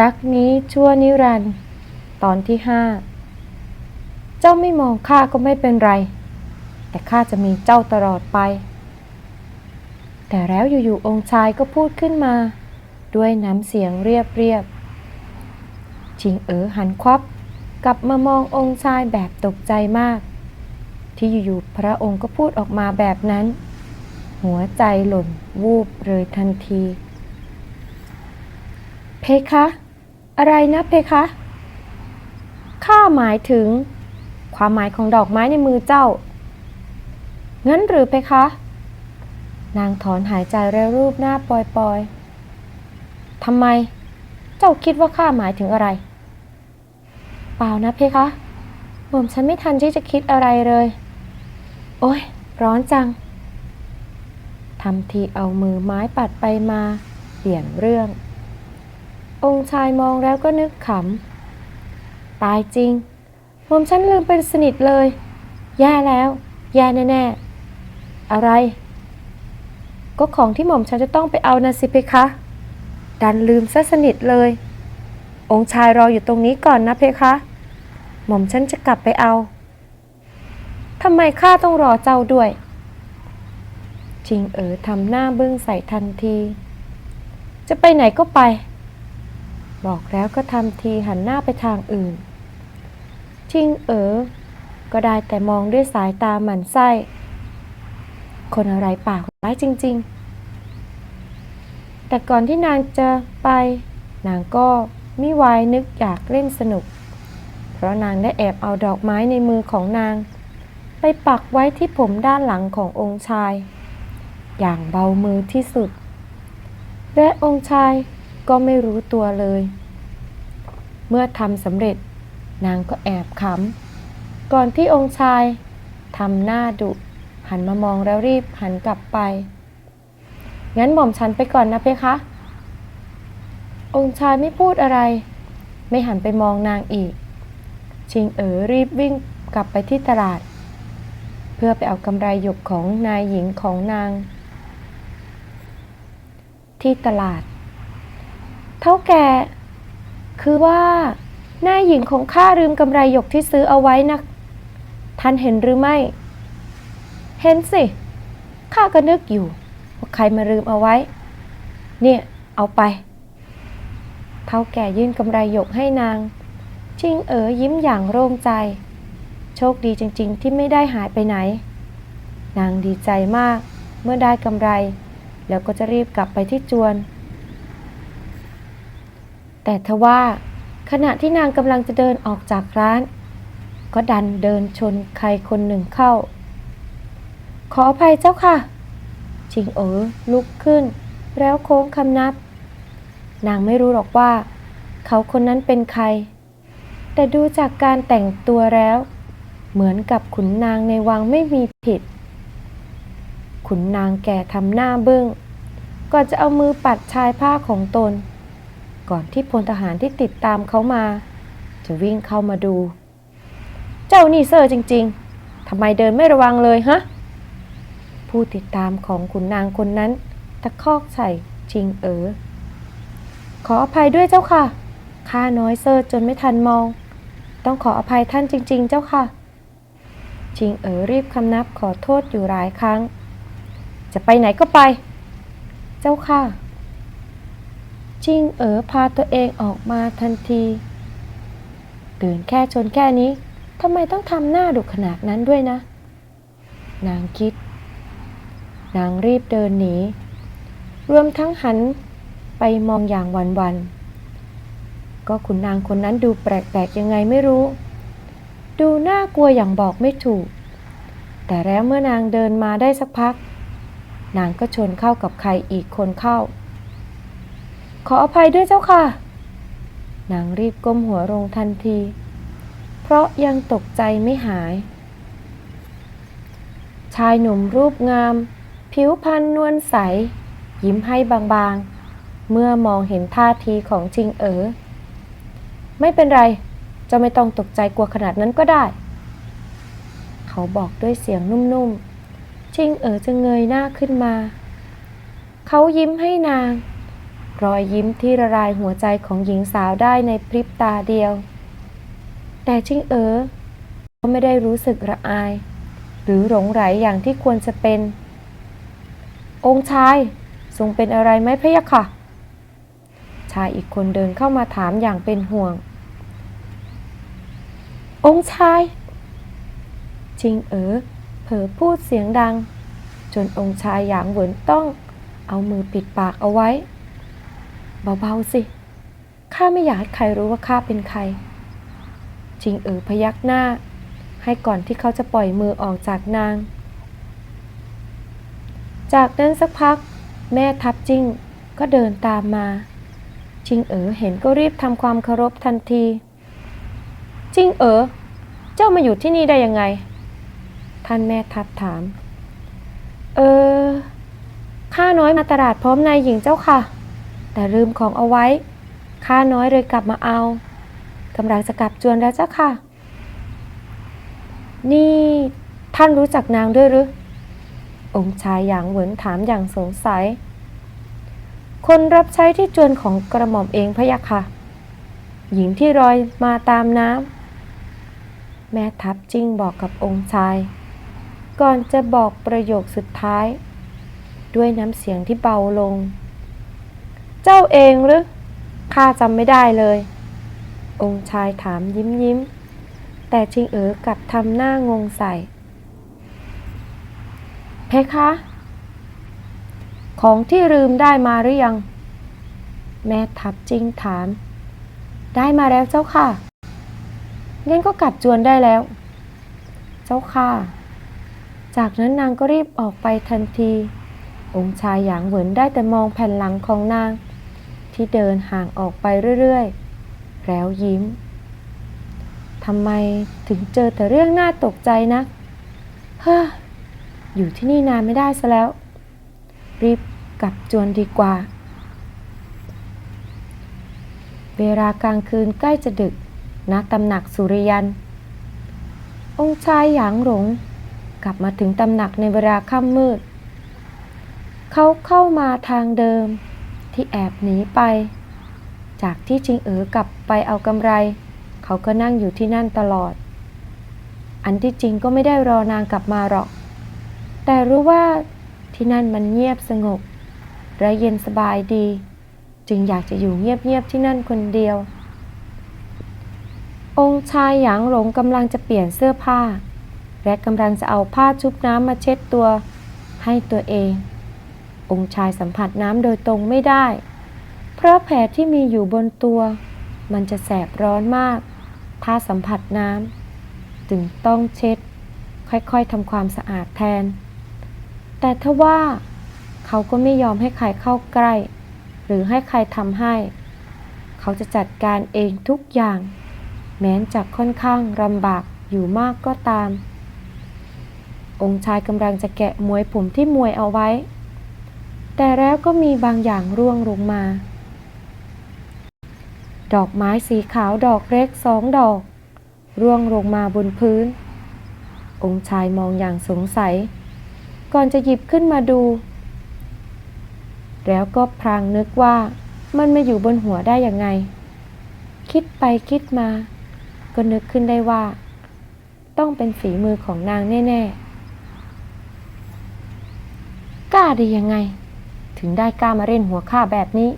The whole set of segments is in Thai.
รักนี้ชั่วนิรันดร์ตอนที่ห้าเจ้าไม่มองข้าก็ไม่เป็นไร แต่ข้าจะมีเจ้าตลอดไป แต่แล้วอยู่ๆองค์ชายก็พูดขึ้นมา ด้วยน้ำเสียงเรียบเรียบๆชิงเอ๋อหันควับกลับมามององค์ชายแบบตกใจมาก ที่อยู่ๆพระองค์ก็พูดออกมาแบบนั้น หัวใจหล่นวูบเลยทันที เพคะ อะไรนะเพคะ ข้าหมายถึง ความหมายของดอกไม้ในมือเจ้า งั้นหรือเพคะ นางถอนหายใจแล้วรูปหน้าปลอยๆทำไม เจ้าคิดว่าข้าหมายถึงอะไร เปล่านะเพคะหม่อมฉันไม่ทันที่จะคิดอะไรเลย โอ๊ยร้อนจังทำทีเอามือไม้ปัดไปมา เปลี่ยนเรื่อง องค์ชายมองแล้วก็นึกขำ ตายจริงหม่อมฉันลืมเป็นสนิทเลย แย่แล้ว แย่แน่ๆ อะไร ก็ของที่หม่อมฉันจะต้องไปเอานะสิเพคะ ดันลืมซะสนิทเลย องค์ชายรออยู่ตรงนี้ก่อนนะเพคะ หม่อมฉันจะกลับไปเอา ทำไมข้าต้องรอเจ้าด้วย ชิงเอ๋อทำหน้าบึ้งใส่ทันที จะไปไหนก็ไป บอกแล้วก็ทำทีหันหน้าไปทางอื่น ชิงเอ๋อ ก็ได้แต่มองด้วยสายตาหมันไส้ คนอะไรปากร้ายจริง ๆ แต่ก่อนที่นางจะไป นางก็มิวายนึกอยากเล่นสนุก เพราะนางได้แอบเอาดอกไม้ในมือของนาง ไปปักไว้ที่ผมด้านหลังขององค์ชาย อย่างเบามือที่สุด และองค์ชาย ก็ไม่รู้ตัวเลย เมื่อทำสำเร็จ นางก็แอบขำก่อนที่องค์ชายทำหน้าดุ หันมามองแล้วรีบหันกลับไป งั้นหม่อมฉันไปก่อนนะเพคะ องค์ชายไม่พูดอะไร ไม่หันไปมองนางอีก ชิงเอ๋อรีบวิ่งกลับไปที่ตลาด เพื่อไปเอากำไรหยกของนายหญิงของนาง ที่ตลาด เท่าแก่คือว่านายหญิงของข้าลืมกำไรหยกที่ซื้อเอาไว้นะท่านเห็นหรือไม่ เห็นสิ ข้าก็นึกอยู่ว่าใครมาลืมเอาไว้ เนี่ย เอาไป เท่าแก่ยื่นกำไรหยกให้นาง ชิงเอ๋อยิ้มอย่างโล่งใจ โชคดีจริง ๆ ที่ไม่ได้หายไปไหน นางดีใจมากเมื่อได้กำไร แล้วก็จะรีบกลับไปที่จวน แต่ทว่าขณะที่นางกำลังจะเดินออกจากร้าน ก็ดันเดินชนใครคนหนึ่งเข้า ขออภัยเจ้าค่ะ ชิงเอ๋อลุกขึ้น แล้วโค้งคำนับ นางไม่รู้หรอกว่า เขาคนนั้นเป็นใคร แต่ดูจากการแต่งตัวแล้ว เหมือนกับขุนนางในวังไม่มีผิด ขุนนางแก่ทำหน้าบึง้งก่อนจะเอามือปัดชายผ้าของตน ก่อนที่พลทหารที่ติดตามเขามา จะวิ่งเข้ามาดู เจ้านี่เซอร์จริง ๆทำไมเดินไม่ระวังเลยฮะ ผู้ติดตามของขุนนางคนนั้น ตะคอกใส่ชิงเอ๋อขออภัยด้วยเจ้าค่ะ ข้าน้อยเซอร์จนไม่ทันมอง ต้องขออภัยท่านจริง ๆ เจ้าค่ะชิงเอ๋อรีบคำนับขอโทษอยู่หลายครั้ง จะไปไหนก็ไป เจ้าค่ะ ชิงเอ๋อพาตัวเองออกมาทันทีตื่นแค่ชนแค่นี้ทำไมต้องทำหน้าดุขนาดนั้นด้วยนะ นางคิด นางรีบเดินหนี รวมทั้งหันไปมองอย่างหวันก็ขุนนางคนนั้นดูแปลกๆยังไงไม่รู้ ดูน่ากลัวอย่างบอกไม่ถูก แต่แล้วเมื่อนางเดินมาได้สักพัก นางก็ชนเข้ากับใครอีกคนเข้า ขออภัยด้วยเจ้าค่ะ นางรีบก้มหัวลงทันที เพราะยังตกใจไม่หาย ชายหนุ่มรูปงาม ผิวพรรณนวลใส ยิ้มให้บางๆ เมื่อมองเห็นท่าทีของจิงเอ๋อ ไม่เป็นไร เจะไม่ต้องตกใจกลัวขนาดนั้นก็ได้ เขาบอกด้วยเสียงนุ่มๆจิงเอ๋อจะเงยหน้าขึ้นมา เขายิ้มให้นาง รอยยิ้มที่ละลายหัวใจของหญิงสาวได้ในพริบตาเดียว แต่ชิงเอ๋อก็ไม่ได้รู้สึกระอาย หรือหลงไหลอย่างที่ควรจะเป็น องค์ชายทรงเป็นอะไรไหมพะยะค่ะ ชายอีกคนเดินเข้ามาถามอย่างเป็นห่วง องค์ชาย ชิงเอ๋อเผลอพูดเสียงดัง จนองค์ชายหยางเหวินต้อง เอามือปิดปากเอาไว้ เบาๆสิ ข้าไม่อยากให้ใครรู้ว่าข้าเป็นใคร ชิงเอ๋อพยักหน้า ให้ก่อนที่เขาจะปล่อยมือออกจากนาง จากนั้นสักพัก แม่ทับจิ้งก็เดินตามมาจิงเอ๋อเห็นก็รีบทำความเคารพทันที จิงเอ๋อเจ้ามาอยู่ที่นี่ได้ยังไง ท่านแม่ทับถาม เออข้าน้อยมาตลาดพร้อมนายหญิงเจ้าค่ะ แต่ลืมของเอาไว้ ข้าน้อยเลยกลับมาเอากำลังจะกลับจวนแล้วเจ้าค่ะ นี่ท่านรู้จักนางด้วยหรือ องค์ชายหยางเหวินถามอย่างสงสัย คนรับใช้ที่จวนของกระหม่อมเองพะยะค่ะ หญิงที่รอยมาตามน้ำ แม่ทัพจิ้งบอกกับองค์ชาย ก่อนจะบอกประโยคสุดท้าย ด้วยน้ำเสียงที่เบาลง เจ้าเองหรือข้าจำไม่ได้เลย องค์ชายถามยิ้มยิ้ม แต่ชิงเอ๋อกลับทำหน้างงใส่ เพคะ ของที่ลืมได้มาหรือยัง แม่ทัพจิ้งถาม ได้มาแล้วเจ้าค่ะงั้นก็กลับจวนได้แล้ว เจ้าค่ะ จากนั้นนางก็รีบออกไปทันที องค์ชายหยางเหวินได้แต่มองแผ่นหลังของนาง ที่เดินห่างออกไปเรื่อยๆ แล้วยิ้ม ทำไมถึงเจอแต่เรื่องน่าตกใจนะเฮ้ออยู่ที่นี่นานไม่ได้ซะแล้ว รีบกลับจวนดีกว่า เวลากลางคืนใกล้จะดึกณตำหนักสุริยัน องค์ชายหยางหลง กลับมาถึงตำหนักในเวลาค่ำมืด เขาเข้ามาทางเดิม ที่แอบหนีไป จากที่จิงเอ๋อกลับไปเอากำไร เขาก็นั่งอยู่ที่นั่นตลอด อันที่จริงก็ไม่ได้รอนางกลับมาหรอก แต่รู้ว่าที่นั่นมันเงียบสงบและเย็นสบายดี จึงอยากจะอยู่เงียบๆที่นั่นคนเดียว องค์ชายหยางหลงกำลังจะเปลี่ยนเสื้อผ้า และกำลังจะเอาผ้าชุบน้ำมาเช็ดตัวให้ตัวเอง องค์ชายสัมผัสน้ำโดยตรงไม่ได้ เพราะแผลที่มีอยู่บนตัว มันจะแสบร้อนมาก ถ้าสัมผัสน้ำจึงต้องเช็ด ค่อยๆทำความสะอาดแทน แต่ถ้าว่าเขาก็ไม่ยอมให้ใครเข้าใกล้ หรือให้ใครทำให้ เขาจะจัดการเองทุกอย่าง แม้นจะค่อนข้างลำบากอยู่มากก็ตาม องค์ชายกำลังจะแกะมวยผมที่มวยเอาไว้ แต่แล้วก็มีบางอย่างร่วงลงมา ดอกไม้สีขาวดอกเล็กสองดอก ร่วงลงมาบนพื้น องค์ชายมองอย่างสงสัย ก่อนจะหยิบขึ้นมาดู แล้วก็พลางนึกว่ามันมาอยู่บนหัวได้ยังไง คิดไปคิดมา ก็นึกขึ้นได้ว่า ต้องเป็นฝีมือของนางแน่ ๆ กล้าได้ยังไง ถึงได้กล้ามาเล่นหัวข้าแบบนี้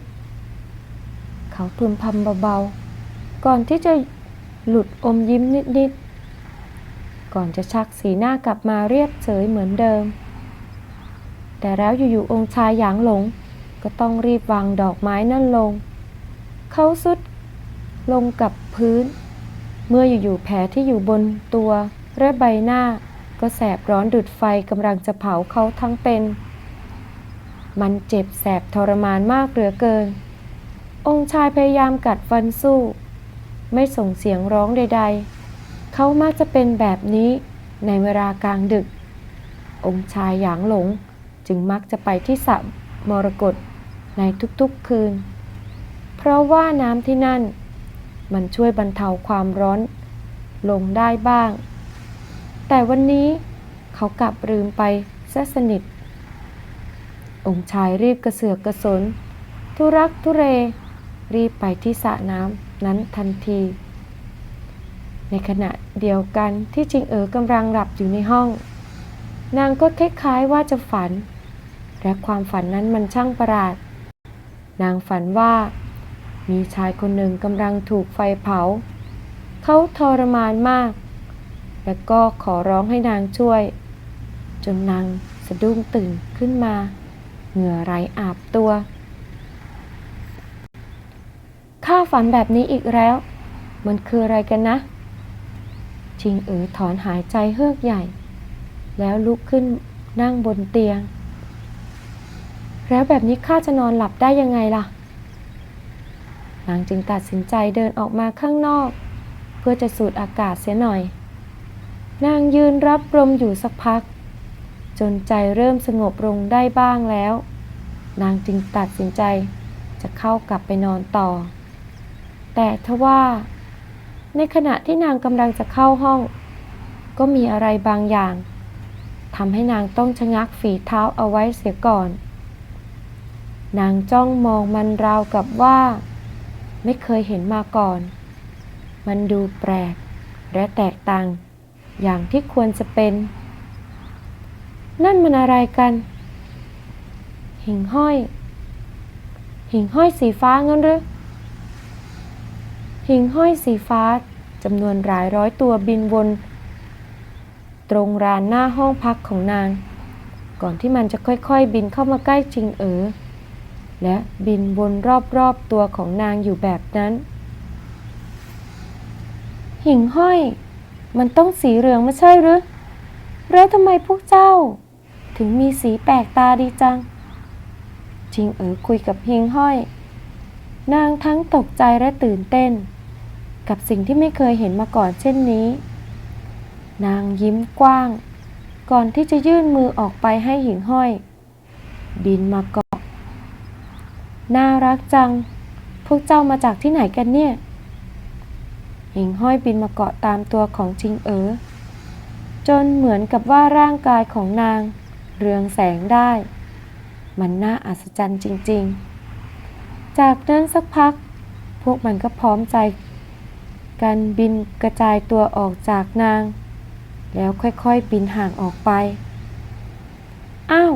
เขาพึมพำเบาๆ ก่อนที่จะหลุดอมยิ้มนิดๆ ก่อนจะชักสีหน้ากลับมาเรียบเฉยเหมือนเดิม แต่แล้วอยู่ๆองค์ชายหยางหลง ก็ต้องรีบวางดอกไม้นั่นลง เขาสุดลงกับพื้น เมื่ออยู่ๆแผลที่อยู่บนตัวและใบหน้าก็แสบร้อนดุดไฟกำลังจะเผาเขาทั้งเป็น มันเจ็บแสบทรมานมากเหลือเกิน องค์ชายพยายามกัดฟันสู้ ไม่ส่งเสียงร้องใด ๆ เขามักจะเป็นแบบนี้ในเวลากลางดึก องค์ชายหยางหลงจึงมักจะไปที่สระมรกตในทุกๆคืน เพราะว่าน้ำที่นั่น มันช่วยบรรเทาความร้อน ลงได้บ้าง แต่วันนี้เขากลับลืมไปซะสนิท องค์ชายรีบกระเสือกกระสน ทุรักทุเลรีบไปที่สระน้ำนั้นทันที ในขณะเดียวกันที่จิงเอ๋อกำลังหลับอยู่ในห้อง นางก็คล้ายๆว่าจะฝัน และความฝันนั้นมันช่างประหลาด นางฝันว่า มีชายคนหนึ่งกำลังถูกไฟเผา เขาทรมานมาก และก็ขอร้องให้นางช่วย จนนางสะดุ้งตื่นขึ้นมา เหงื่อไหลอาบตัว ข้าฝันแบบนี้อีกแล้ว มันคืออะไรกันนะ ชิงเอ๋อถอนหายใจเฮือกใหญ่ แล้วลุกขึ้นนั่งบนเตียง แล้วแบบนี้ข้าจะนอนหลับได้ยังไงล่ะนางจึงตัดสินใจเดินออกมาข้างนอก เพื่อจะสูดอากาศเสียหน่อย นางยืนรับลมอยู่สักพัก จนใจเริ่มสงบลงได้บ้างแล้ว นางจึงตัดสินใจจะเข้ากลับไปนอนต่อ แต่ทว่า ในขณะที่นางกำลังจะเข้าห้อง ก็มีอะไรบางอย่างทำให้นางต้องชะงักฝีเท้าเอาไว้เสียก่อน นางจ้องมองมันราวกับว่า ไม่เคยเห็นมาก่อน มันดูแปลกและแตกต่าง อย่างที่ควรจะเป็น นั่นมันอะไรกัน หิ่งห้อย หิ่งห้อยสีฟ้างั้นหรือ หิ่งห้อยสีฟ้าจำนวนหลายร้อยตัวบินวน ตรงรานหน้าห้องพักของนาง ก่อนที่มันจะค่อยๆ บินเข้ามาใกล้จริงเอ๋อและบินวนรอบๆตัวของนางอยู่แบบนั้น หิ่งห้อย มันต้องสีเหลืองไม่ใช่หรือแล้วทำไมพวกเจ้า ถึงมีสีแปลกตาดีจังจิงเอ๋อคุยกับหิงห้อย นางทั้งตกใจและตื่นเต้น กับสิ่งที่ไม่เคยเห็นมาก่อนเช่นนี้ นางยิ้มกว้าง ก่อนที่จะยื่นมือออกไปให้หิ่งห้อย บินมาเกาะ น่ารักจัง พวกเจ้ามาจากที่ไหนกันเนี่ยหิ่งห้อยบินมาเกาะตามตัวของจิงเอ๋อจนเหมือนกับว่าร่างกายของนาง เรืองแสงได้ มันน่าอัศจรรย์จริง ๆ จากนั้นสักพัก พวกมันก็พร้อมใจกันบินกระจายตัวออกจากนาง แล้วค่อยๆบินห่างออกไป อ้าว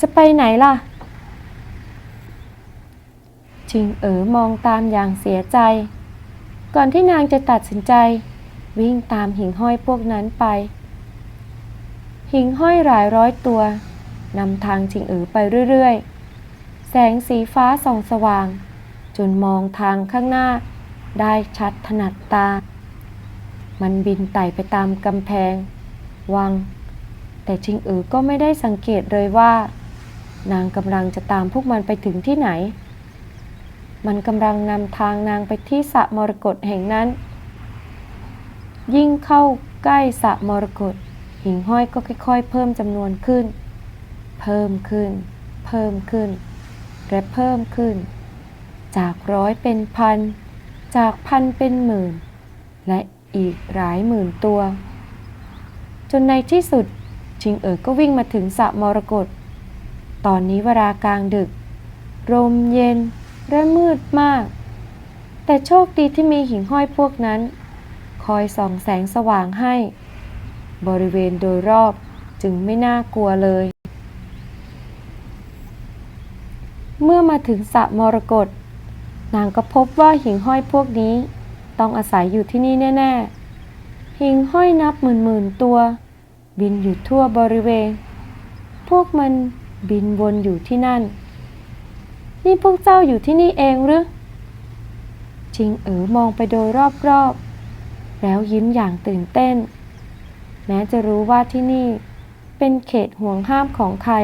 จะไปไหนล่ะ ชิงเอ๋อมองตามอย่างเสียใจ ก่อนที่นางจะตัดสินใจ วิ่งตามหิ่งห้อยพวกนั้นไป หิ่งห้อยหลายร้อยตัวนำทางชิงเอ๋อไปเรื่อยๆ แสงสีฟ้าส่องสว่าง จนมองทางข้างหน้า ได้ชัดถนัดตา มันบินไต่ไปตามกำแพง วัง แต่ชิงเอ๋อก็ไม่ได้สังเกตเลยว่า นางกำลังจะตามพวกมันไปถึงที่ไหน มันกำลังนำทางนางไปที่สระมรกตแห่งนั้น ยิ่งเข้าใกล้สระมรกต หิ่งห้อยก็ค่อย ๆ เพิ่มจำนวนขึ้น เพิ่มขึ้น เพิ่มขึ้น และเพิ่มขึ้น จากร้อยเป็นพัน จากพันเป็นหมื่น และอีกหลายหมื่นตัว จนในที่สุดชิงเอ๋อก็วิ่งมาถึงสระมรกต ตอนนี้เวลากลางดึกลมเย็นและมืดมาก แต่โชคดีที่มีหิ่งห้อยพวกนั้น คอยส่องแสงสว่างให้ บริเวณโดยรอบจึงไม่น่ากลัวเลย เมื่อมาถึงสระมรกตนางก็พบว่าหิ่งห้อยพวกนี้ ต้องอาศัยอยู่ที่นี่แน่ ๆ หิ่งห้อยนับหมื่นๆตัว บินอยู่ทั่วบริเวณ พวกมันบินวนอยู่ที่นั่น นี่พวกเจ้าอยู่ที่นี่เองหรือจิงเอ๋อมองไปโดยรอบๆ แล้วยิ้มอย่างตื่นเต้น แม้จะรู้ว่าที่นี่เป็นเขตห่วงห้ามของใคร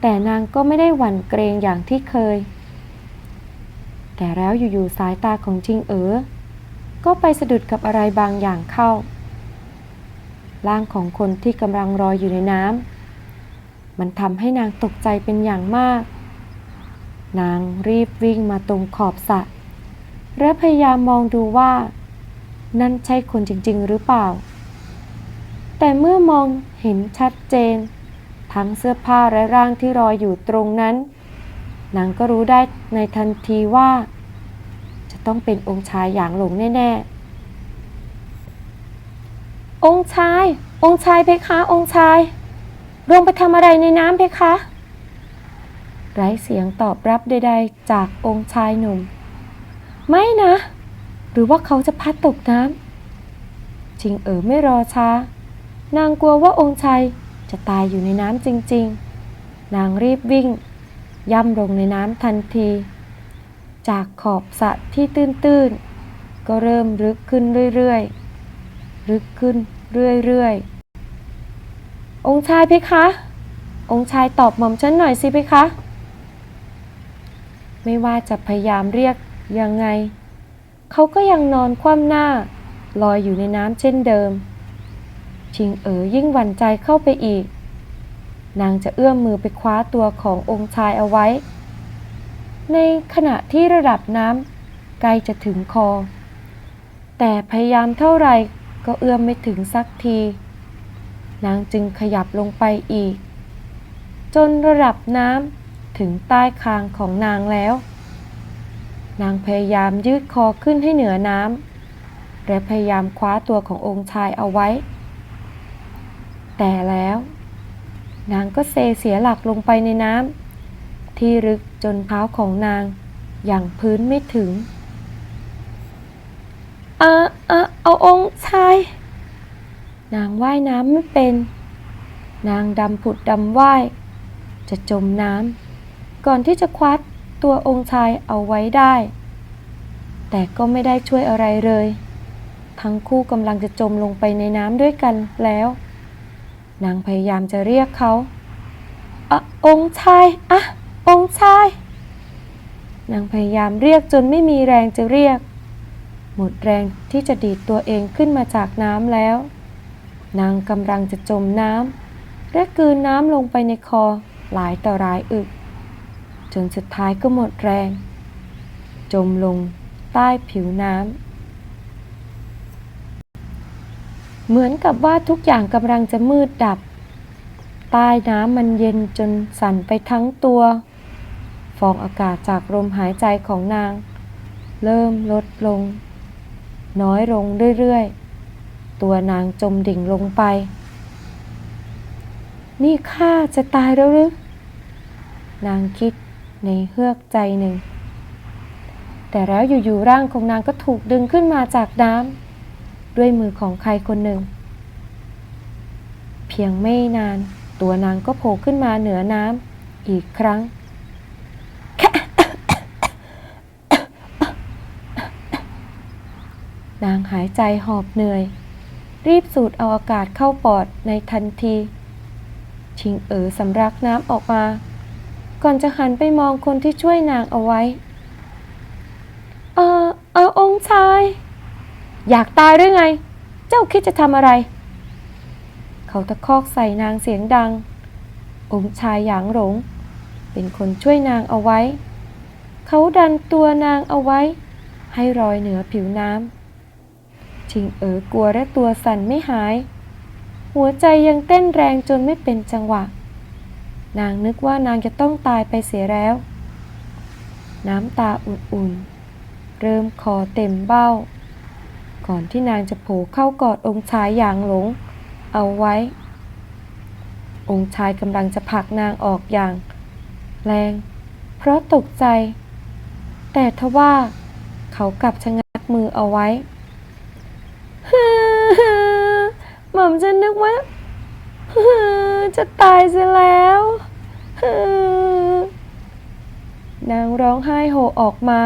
แต่นางก็ไม่ได้หวั่นเกรงอย่างที่เคย แต่แล้วอยู่ๆสายตาของจิงเอ๋อ ก็ไปสะดุดกับอะไรบางอย่างเข้า ร่างของคนที่กำลังรอยอยู่ในน้ำ มันทำให้นางตกใจเป็นอย่างมาก นางรีบวิ่งมาตรงขอบสระ และพยายามมองดูว่า นั่นใช่คนจริง ๆ หรือเปล่า แต่เมื่อมองเห็นชัดเจน ทั้งเสื้อผ้าและร่างที่รอยอยู่ตรงนั้น นางก็รู้ได้ในทันทีว่า จะต้องเป็นองค์ชายอย่างหลงแน่ ๆ องค์ชาย องค์ชายเพคะ องค์ชายลงไปทำอะไรในน้ำเพคะ ไร้เสียงตอบรับใดๆ จากองค์ชายหนุ่ม ไม่นะ หรือว่าเขาจะพัดตกน้ำชิงเอ๋อไม่รอช้า นางกลัวว่าองค์ชายจะตายอยู่ในน้ำจริงๆ นางรีบวิ่ง ย่ำลงในน้ำทันที จากขอบสระที่ตื้นๆ ก็เริ่มลึกขึ้นเรื่อยๆ ลึกขึ้นเรื่อยๆ องค์ชายเพคะ องค์ชายตอบหม่อมฉันหน่อยสิเพคะ ไม่ว่าจะพยายามเรียกยังไง เขาก็ยังนอนคว่ำหน้า ลอยอยู่ในน้ำเช่นเดิม ชิงเอ๋อยิ่งหวั่นใจเข้าไปอีก นางจะเอื้อมมือไปคว้าตัวขององค์ชายเอาไว้ ในขณะที่ระดับน้ำใกล้จะถึงคอ แต่พยายามเท่าไหร่ก็เอื้อมไม่ถึงสักที นางจึงขยับลงไปอีก จนระดับน้ำถึงใต้คางของนางแล้ว นางพยายามยืดคอขึ้นให้เหนือน้ำและพยายามคว้าตัวขององค์ชายเอาไว้ แต่แล้ว นางก็เซเสียหลักลงไปในน้ำที่ลึกจนเท้าของนางอย่างพื้นไม่ถึง เออเออเอาองค์ชาย นางว่ายน้ำไม่เป็น นางดำผุดดำว่าย จะจมน้ำก่อนที่จะคว้าตัวองค์ชายเอาไว้ได้ แต่ก็ไม่ได้ช่วยอะไรเลย ทั้งคู่กำลังจะจมลงไปในน้ำด้วยกันแล้ว นางพยายามจะเรียกเขาอะองค์ชายอะองค์ชาย นางพยายามเรียกจนไม่มีแรงจะเรียก หมดแรงที่จะดีดตัวเองขึ้นมาจากน้ำแล้ว นางกำลังจะจมน้ำและกืนน้ำลงไปในคอหลายต่อหลายอึก จนสุดท้ายก็หมดแรง จมลงใต้ผิวน้ำ เหมือนกับว่าทุกอย่างกำลังจะมืดดับ ใต้น้ำมันเย็นจนสั่นไปทั้งตัว ฟองอากาศจากลมหายใจของนาง เริ่มลดลง น้อยลงเรื่อยๆ ตัวนางจมดิ่งลงไป นี่ข้าจะตายแล้วหรือนางคิดในเฮือกใจหนึ่ง แต่แล้วอยู่ๆร่างของนางก็ถูกดึงขึ้นมาจากน้ำ ด้วยมือของใครคนหนึ่ง เพียงไม่นาน ตัวนางก็โผล่ขึ้นมาเหนือน้ำอีกครั้ง นางหายใจหอบเหนื่อย รีบสูดเอาอากาศเข้าปอดในทันที ชิงเอ๋อสำรักน้ำออกมา ก่อนจะหันไปมองคนที่ช่วยนางเอาไว้ เออเออองชาย อยากตายหรือไง เจ้าคิดจะทำอะไร เขาตะคอกใส่นางเสียงดัง องค์ชายหยางหลง เป็นคนช่วยนางเอาไว้ เขาดันตัวนางเอาไว้ ให้ลอยเหนือผิวน้ำชิงเอ๋อกลัวและตัวสั่นไม่หาย หัวใจยังเต้นแรงจนไม่เป็นจังหวะ นางนึกว่านางจะต้องตายไปเสียแล้ว น้ำตาอุ่นๆ เริ่มคอเต็มเบ้า ก่อนที่นางจะโผล่เข้ากอดองค์ชายอย่างหลง เอาไว้ องค์ชายกำลังจะผลักนางออกอย่าง แรง เพราะตกใจ แต่ทว่าเขากลับชะงักมือเอาไว้หม่อมจะนึกว่าจะตายเสียแล้วนางร้องไห้โฮออกมา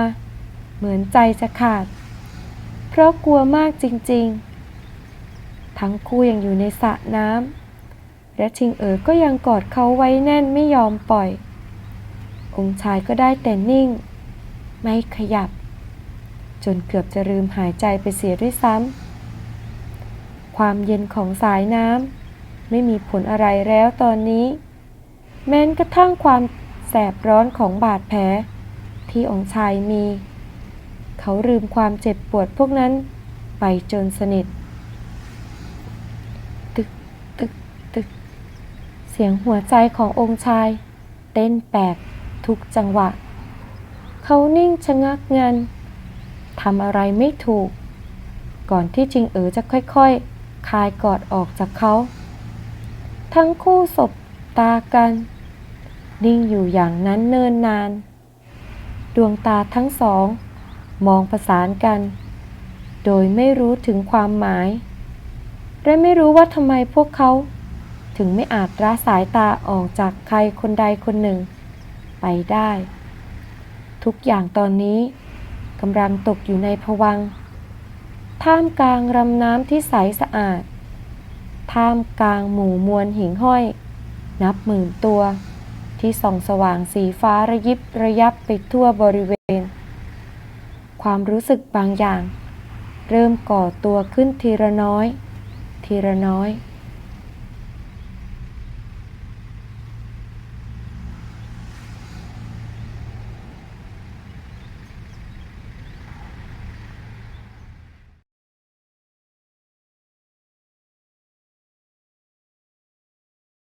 เหมือนใจจะขาด เพราะกลัวมากจริงๆ ทั้งคู่ยังอยู่ในสระน้ำและชิงเอ๋อก็ยังกอดเขาไว้แน่นไม่ยอมปล่อย องค์ชายก็ได้แต่นิ่ง ไม่ขยับ จนเกือบจะลืมหายใจไปเสียด้วยซ้ำความเย็นของสายน้ำไม่มีผลอะไรแล้วตอนนี้ แม้นกระทั่งความแสบร้อนของบาดแผลที่องค์ชายมี เขาลืมความเจ็บปวดพวกนั้น ไปจนสนิท ตึก ตึก ตึก เสียงหัวใจขององค์ชาย เต้นแปดทุกจังหวะ เขานิ่งชะงักงันทำอะไรไม่ถูก ก่อนที่จิงเอ๋อจะค่อยๆ คลายกอดออกจากเขา ทั้งคู่สบตากัน นิ่งอยู่อย่างนั้นเนินนาน ดวงตาทั้งสอง มองประสานกัน โดยไม่รู้ถึงความหมาย และไม่รู้ว่าทำไมพวกเขา ถึงไม่อาจละสายตาออกจากใครคนใดคนหนึ่ง ไปได้ ทุกอย่างตอนนี้กำลังตกอยู่ในภวัง ท่ามกลางรำน้ำที่ใสสะอาด ท่ามกลางหมู่มวลหิ่งห้อย นับหมื่นตัว ที่ส่องสว่างสีฟ้าระยิบระยับไปทั่วบริเวณ ความรู้สึกบางอย่าง เริ่มก่อตัวขึ้นทีละน้อย ทีละน้อย